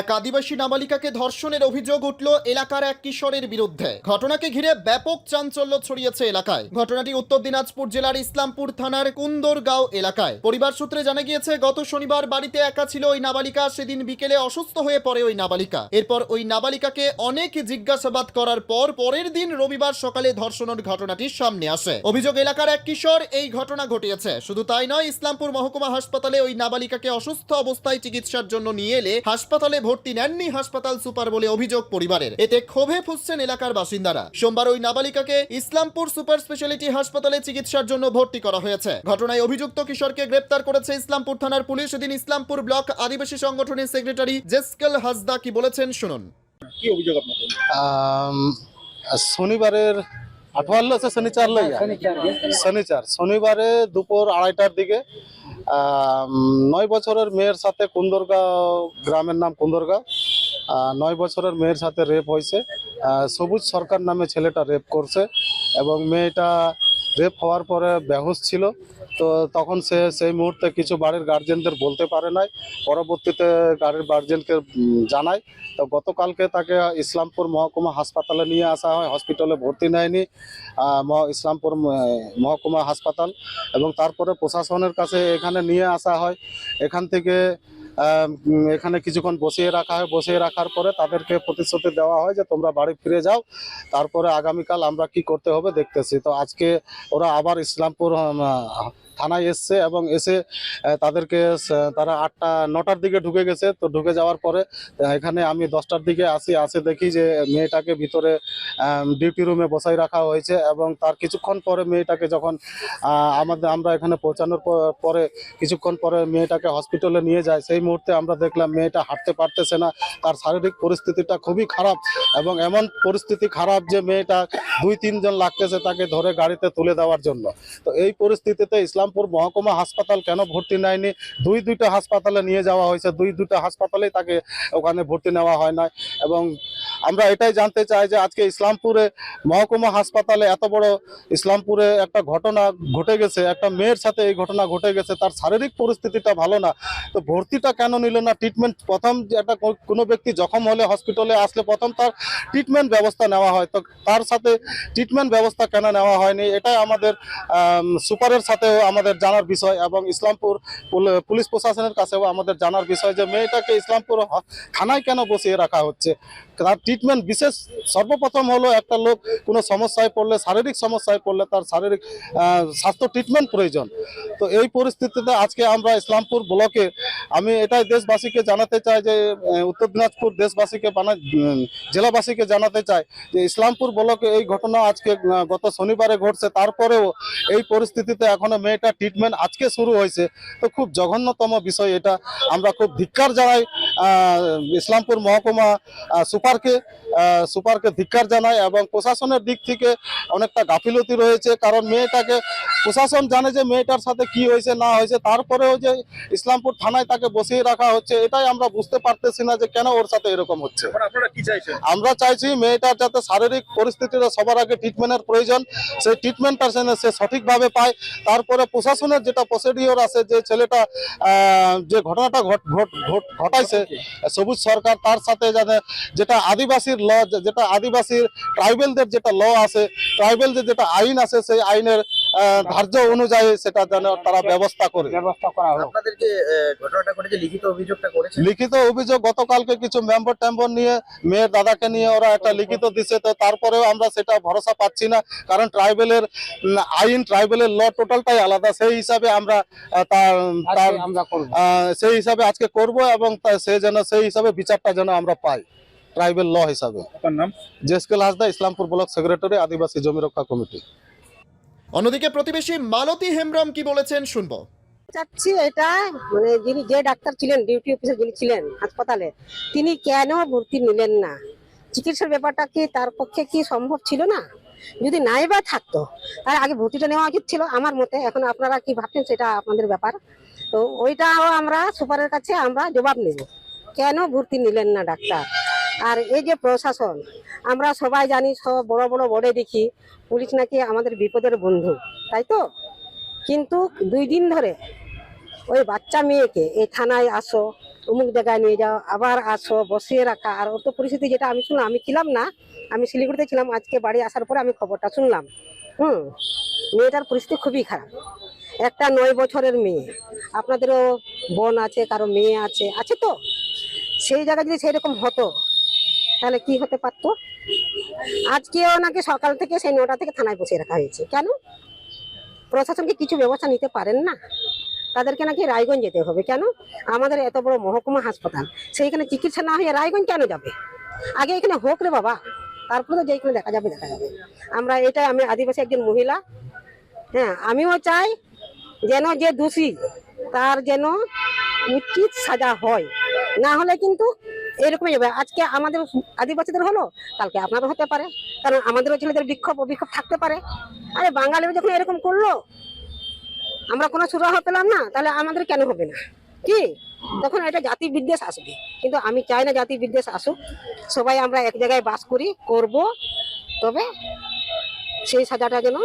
এক আদিবাসী নাবালিকাকে ধর্ষণের অভিযোগ উঠল এলাকার এক কিশোরের বিরুদ্ধে। ঘটনাকে ঘিরে ব্যাপক চাঞ্চল্য ছড়িয়েছে এলাকায়। ঘটনাটি উত্তর দিনাজপুর জেলার ইসলামপুর থানার কুন্দরগাঁও এলাকায়। পরিবার সূত্রে জানা গিয়েছে, গত শনিবার বাড়িতে একা ছিল ওই নাবালিকা, সেদিন বিকেলে অসুস্থ হয়ে পড়ে ওই নাবালিকা। এরপর ওই নাবালিকাকে অনেক জিজ্ঞাসাবাদ করার পর পরের দিন রবিবার সকালে ধর্ষণের ঘটনাটি সামনে আসে। অভিযোগ এলাকার এক কিশোর, এই ঘটনা ঘটিয়েছে। শুধু তাই নয়, ইসলামপুর মহকুমা হাসপাতালে ওই নাবালিকাকে অসুস্থ অবস্থায় চিকিৎসার জন্য নিয়ে এলে হাসপাতালে ভর্তি নেননি হাসপাতাল সুপার বলে অভিযোগ পরিবারের। এতে ক্ষোভে ফুসছেন এলাকার বাসিন্দারা। সোমবার ওই নাবালিকাকে ইসলামপুর সুপার স্পেশালিটি হাসপাতালে চিকিৎসার জন্য ভর্তি করা হয়েছে। ঘটনায় অভিযুক্ত কিশোরকে গ্রেপ্তার করেছে ইসলামপুর থানার পুলিশ। এদিন ইসলামপুর ব্লক আদিবাসী সংগঠনের সেক্রেটারি জেসকেল হাসদা কি বলেছেন শুনুন। কি অভিযোগ আপনাদের? শনিবারের আছে শনিচার লইয়া। শনিচার শনিবারে দুপুর আড়াইটার দিকে নয় বছরের মেয়ের সাথে কুন্দরগা গ্রামের নাম কুন্দরগা। নয় বছরের মেয়ের সাথে রেপ হয়েছে। সবুজ সরকার নামে ছেলেটা রেপ করছে এবং মেয়েটা রেপ হওয়ার পরে বেহুশ ছিল। তো তখন সে সেই মুহূর্তে কিছু বাড়ির গার্জেনদের বলতে পারে নাই। পরবর্তীতে গাড়ির গার্জেনকে জানায়। তো গতকালকে তাকে ইসলামপুর মহকুমা হাসপাতালে নিয়ে আসা হয়। হসপিটালে ভর্তি নেয়নি। ইসলামপুর মহকুমা হাসপাতাল। এবং তারপরে প্রশাসনের কাছে এখানে নিয়ে আসা হয়। এখান থেকে এখানে কিছুক্ষণ বসিয়ে রাখা হয়। বসিয়ে রাখার পরে তাদেরকে প্রতিশ্রুতি দেওয়া হয় যে তোমরা বাড়ি ফিরে যাও। তারপরে আগামীকাল আমরা কি করতে হবে দেখতেছি। তো আজকে ওরা আবার ইসলামপুর থানায় এসছে এবং এসে তাদেরকে তারা আটটা, নটার দিকে ঢুকে গেছে। তো ঢুকে যাওয়ার পরে এখানে আমি দশটার দিকে আসি। আসে দেখি যে মেয়েটাকে ভিতরে ডিউটি রুমে বসাই রাখা হয়েছে এবং তার কিছুক্ষণ পরে মেয়েটাকে যখন আমাদের, আমরা এখানে পৌঁছানোর পরে কিছুক্ষণ পরে মেয়েটাকে হসপিটালে নিয়ে যায়, সেই মুহূর্তে আমরা দেখলাম মেয়েটা হাঁটতে পারতেছে না, তার শারীরিক পরিস্থিতিটা খুবই খারাপ এবং এমন পরিস্থিতি খারাপ যে মেয়েটা দুই, তিনজন লাগতেছে তাকে ধরে গাড়িতে তুলে দেওয়ার জন্য। তো এই পরিস্থিতিতে ইসলামপুর মহকুমা হাসপাতাল কেন ভর্তি নেয়নি? দুই, দুইটা হাসপাতালে নিয়ে যাওয়া হয়েছে, দুই, দুইটা হাসপাতালেই তাকে ওখানে ভর্তি নেওয়া হয় না এবং আমরা এটাই জানতে চাই যে আজকে ইসলামপুরে মহকুমা হাসপাতালে এত বড় ইসলামপুরে একটা ঘটনা ঘটে গেছে, একটা মেয়ের সাথে এই ঘটনা ঘটে গেছে, তার শারীরিক পরিস্থিতিটা ভালো না। তো ভর্তিটা কেন নিল না? ট্রিটমেন্ট প্রথম যে একটা কোনো ব্যক্তি জখম হলে হসপিটালে আসলে প্রথম তার ট্রিটমেন্ট ব্যবস্থা নেওয়া হয়। তো তার সাথে ট্রিটমেন্ট ব্যবস্থা কেন নেওয়া হয়নি? এটাই আমাদের সুপারের সাথেও আমাদের জানার বিষয় এবং ইসলামপুর পুলিশ প্রশাসনের কাছেও আমাদের জানার বিষয় যে মেয়েটাকে ইসলামপুর থানায় কেন বসিয়ে রাখা হচ্ছে? তার ট্রিটমেন্ট বিশেষ সর্বপ্রথম হলো একটা লোক কোনো সমস্যায় পড়লে, শারীরিক সমস্যায় পড়লে তার শারীরিক স্বাস্থ্য ট্রিটমেন্ট প্রয়োজন। তো এই পরিস্থিতিতে আজকে আমরা ইসলামপুর ব্লকে আমি এটাই দেশবাসীকে জানাতে চাই যে উত্তর দিনাজপুর দেশবাসীকে জেলাবাসীকে জানাতে চাই যে, ইসলামপুর ব্লকে এই ঘটনা আজকে গত শনিবারে ঘটছে। তারপরেও এই পরিস্থিতিতে এখনও মেয়েটা ট্রিটমেন্ট আজকে শুরু হয়েছে। তো খুব জঘন্যতম বিষয় এটা। আমরা খুব ধিক্কার জানাই ইসলামপুর মহকুমা সুপারকে সুপারকে ধিক্কার জানায় এবং প্রশাসনের দিক থেকে অনেকটা গাফিলতি রয়েছে কারণ মেয়েটাকে প্রশাসন জানে যে মেয়েটার সাথে কি হয়েছে না হয়েছে তারপরেও যে ইসলামপুর থানায় তাকে বসিয়ে রাখা হচ্ছে এটাই আমরা বুঝতে পারতেছি না যে কেন ওর সাথে এরকম হচ্ছে। আমরা চাইছি মেয়েটার যাতে শারীরিক পরিস্থিতিটা সবার আগে ট্রিটমেন্টের প্রয়োজন সেই ট্রিটমেন্টটা সে সঠিকভাবে পায় তারপরে প্রশাসনের যেটা প্রসিডিওর আছে যে ছেলেটা যে ঘটনাটা ঘট- ঘট- ঘট- ঘটাইছে সবুজ সরকার তার সাথে যাতে যেটা আদিবাসীর ল যেটা আদিবাসীর ট্রাইবেলদের যেটা ল আছে ট্রাইবেলদের যেটা আইন আছে সেই আইনের ধার্য অনুযায়ী সেটা যেন তারা ব্যবস্থা করে। লিখিত অভিযোগটা করেছে? লিখিত অভিযোগ গতকালকে কিছু মেম্বার টেম্বর নিয়ে মেয়ের দাদাকে নিয়ে ওরা একটা লিখিত দিছে তো তারপরেও আমরা সেটা ভরসা পাচ্ছি না কারণ ট্রাইবেলের আইন ট্রাইবেলের ল টোটালটাই আলাদা। সেই হিসাবে আমরা তার সেই হিসাবে আজকে করব এবং সে যেন সেই হিসাবে বিচারটা যেন আমরা পাই। ট্রাইবেল ল হিসাবে। আপনার নাম? জেসকেল হাসদা ইসলামপুর ব্লক সেক্রেটারি আদিবাসী জমি রক্ষা কমিটি। অন্যদিকে প্রতিবেশী মালতী হেমব্রম কি বলেছেন শুনব। চাচ্ছি এটা মানে যিনি যে ডাক্তার ছিলেন ডিউটি অফিসে যিনি ছিলেন হাসপাতালে তিনি কেন ভর্তি নিলেন না? চিকিৎসার ব্যাপারটা কি তার পক্ষে কি সম্ভব ছিল না? যদি নাই বা থাকতো তার আগে ভর্তিটা নেওয়া উচিত ছিল আমার মতে। এখন আপনারা কি ভাবছেন সেটা আপনাদের ব্যাপার। তো ওইটাও আমরা সুপারের কাছে আমরা জবাব নেব। কেন ভর্তি নিলেন না ডাক্তার? আর এই যে প্রশাসন, আমরা সবাই জানি সব বড় বড় বোর্ডে দেখি, পুলিশ নাকি আমাদের বিপদের বন্ধু, তাই তো? কিন্তু দুই দিন ধরে ওই বাচ্চা মেয়েকে এই থানায় আসো, অমুক জায়গায় নিয়ে যাও, আবার আসো, বসিয়ে রাখা, আর অত পরিস্থিতি যেটা আমি শুনলাম, আমি ছিলাম না, আমি শিলিগুড়িতে ছিলাম, আজকে বাড়ি আসার পরে আমি খবরটা শুনলাম। হুম, মেয়েটার পরিস্থিতি খুবই খারাপ। একটা নয় বছরের মেয়ে, আপনাদেরও বোন আছে, কারও মেয়ে আছে আছে তো? সেই জায়গায় যদি সেরকম হতো তাহলে কি হতে পারতো? আজকেও নাকি সকাল থেকে সেই নটা থেকে থানায় বসিয়ে রাখা হয়েছে। কেন? প্রশাসন কি কিছু ব্যবস্থা নিতে পারেন না। তাদেরকে নাকি রায়গঞ্জ যেতে হবে। কেন? আমাদের এত বড় মহকুমা হাসপাতাল, সেইখানে চিকিৎসা না হয়ে রায়গঞ্জ কেন যাবে? আগে এখানে হোক রে বাবা, তারপরে তো যেখানে দেখা যাবে দেখা যাবে। আমরা এটাই, আমি আদিবাসী একজন মহিলা হ্যাঁ আমিও চাই যেন যে দোষী, তার যেন উচিত সাজা হয়। না হলে কিন্তু এরকমই যাবে। আজকে আমাদের আদিবাসীদের হলো, কালকে আপনারও হতে পারে। কারণ আমাদেরও ছেলেদের বিক্ষোভ, অবিক্ষোভ থাকতে পারে। আরে বাঙালিও যখন এরকম করল, আমরা কোনো সুরাহ পেলাম না, তাহলে আমাদের কেন হবে না? কি? তখন এটা জাতি বিদ্বেষ আসবে। কিন্তু আমি চাই না জাতি বিদ্বেষ আসুক। সবাই আমরা এক জায়গায় বাস করি, করব। তবে সেই সাজাটা যেন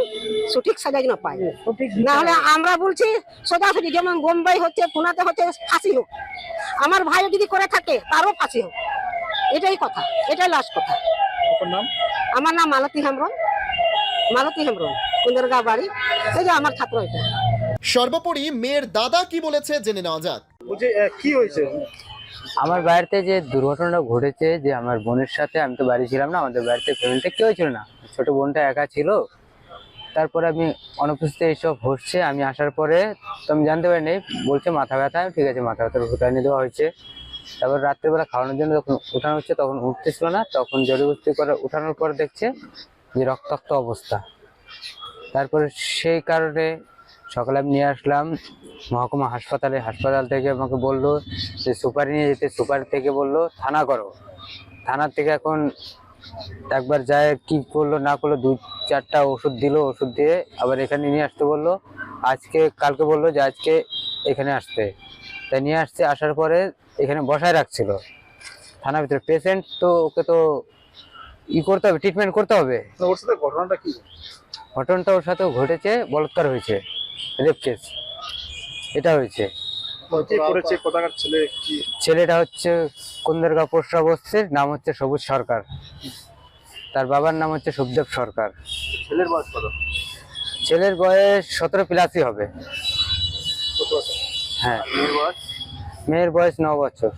সঠিক সাজা যেন পাই না হলে আমরা বলছি সোজাসুজি যেমন বোম্বাই হচ্ছে পুনাতে হচ্ছে ফাঁসি হোক। আমার ভাই যদি করে থাকে তারও ফাঁসি হোক। এটাই কথা এটাই লাস্ট কথা। আপনার নাম? আমার নাম মালতী হেমব্রম। মালতী হেমব্রম কুন্দরগা বাড়ি। এই যে আমার ছাত্র এটা। সর্বোপরি মেয়ের দাদা কি বলেছে জেনে নেওয়া যাক। কি হয়েছে? আমার বাড়িতে যে দুর্ঘটনাটা ঘটেছে, যে আমার বোনের সাথে, আমি তো বাড়ি ছিলাম না, আমাদের বাড়িতে ফ্যামিলিতে কেউ ছিল না। ছোট বোনটা একা ছিল। তারপরে আমি অনুপস্থিত এইসব হচ্ছে, আমি আসার পরে তো আমি জানতে পারিনি, বলছে মাথা ব্যথা ঠিক আছে, মাথা ব্যথার ওষুধ এনে দেওয়া হয়েছে। তারপর রাত্রিবেলা খাওয়ানোর জন্য যখন উঠানো হচ্ছে, তখন উঠতেছিল না, তখন জড়িবস্তি করে উঠানোর পর দেখছে যে রক্তাক্ত অবস্থা। তারপরে সেই কারণে সকালে আমি নিয়ে আসলাম মহকুমা হাসপাতালে হাসপাতাল থেকে আমাকে বলল যে সুপারি নিয়ে যেতে সুপারি থেকে বলল থানা করো। থানার থেকে এখন একবার যায় কি করল না করল দুই চারটা ওষুধ দিলো ওষুধ দিয়ে আবার এখানে নিয়ে আসতে বলল। আজকে কালকে বলল যে আজকে এখানে আসতে। তাই নিয়ে আসছে আসার পরে এখানে বসায় রাখছিল। থানার ভিতরে পেশেন্ট তো ওকে তো ই করতে হবে ট্রিটমেন্ট করতে হবে। ওর সাথে ঘটনাটা কি? ঘটনাটা ওর সাথেও ঘটেছে বলাৎকার হয়েছে। Rape case. এটা হয়েছে। ছেলেটা হচ্ছে কুন্দেরগাঁও পোস্ট অবস্থির নাম হচ্ছে সবুজ সরকার। তার বাবার নাম হচ্ছে সুখদেব সরকার। ছেলের বয়স কত? ছেলের বয়স সতেরো প্লাসই হবে। হ্যাঁ। মেয়ের বয়স? ন বছর।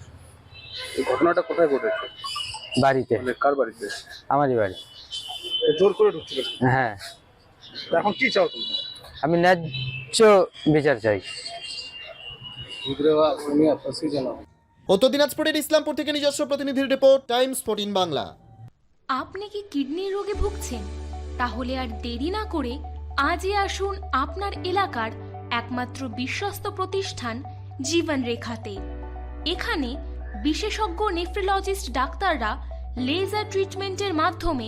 ঘটনাটা কোথায় ঘটেছে? বাড়িতে। মানে কার বাড়িতে? আমারই বাড়ি। জোর করে ঢুকছিল? হ্যাঁ। এখন কি চাও তুমি? আমি ন্যায্য বিচার চাই। উত্তর দিনাজপুরের ইসলামপুর থেকে নিজস্ব প্রতিনিধির রিপোর্ট টাইমস ফোর্টিন বাংলা। আপনি কি কিডনির রোগে ভুগছেন? তাহলে আর দেরি না করে আজই আসুন আপনার এলাকার একমাত্র বিশ্বস্ত প্রতিষ্ঠান জীবন রেখাতে এখানে বিশেষজ্ঞ নেফ্রোলজিস্ট ডাক্তাররা লেজার ট্রিটমেন্টের মাধ্যমে